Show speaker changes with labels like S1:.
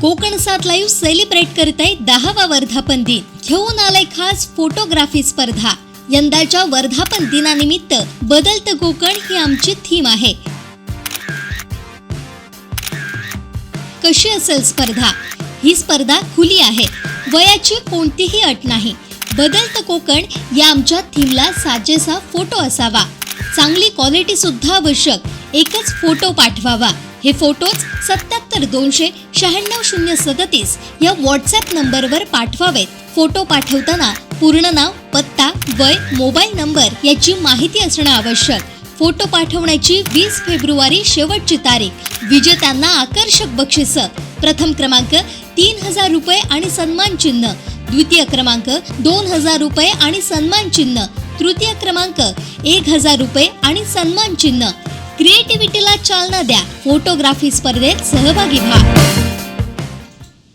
S1: कोकण सात live celebrate करत आहे दहावा वर्धापन दिन. घेऊन आलाय खास फोटोग्राफी स्पर्धा. यंदाच्या वर्धापन दिनानिमित्त बदलतं कोकण ही आमची थीम आहे. कशी असेल स्पर्धा? ही स्पर्धा खुली आहे. वयाची कोणतीही अट नाही. बदलतं कोकण या आमच्या थीमला साजेसा फोटो असावा. चांगली क्वालिटी सुद्धा आवश्यक. एकच फोटो पाठवावा. हे फोटोज सत्याहत्तर दोनशे शहाण्णव शून्य सदतीस या व्हॉट्सॲप नंबरवर पाठवावेत. फोटो पाठवताना पूर्ण नाव पत्ता वय मोबाईल नंबर याची माहिती असणं आवश्यक. फोटो पाठवण्याची वीस फेब्रुवारी शेवटची तारीख. विजेत्यांना आकर्षक बक्षिस. प्रथम क्रमांक तीन हजार रुपये आणि सन्मान चिन्ह. द्वितीय क्रमांक दोन हजार रुपये आणि सन्मान चिन्ह. तृतीय क्रमांक एक हजार रुपये आणि सन्मान चिन्ह. क्रिएटिव्हिटीला चालना द्या. फोटोग्राफी स्पर्धेत सहभागी व्हा.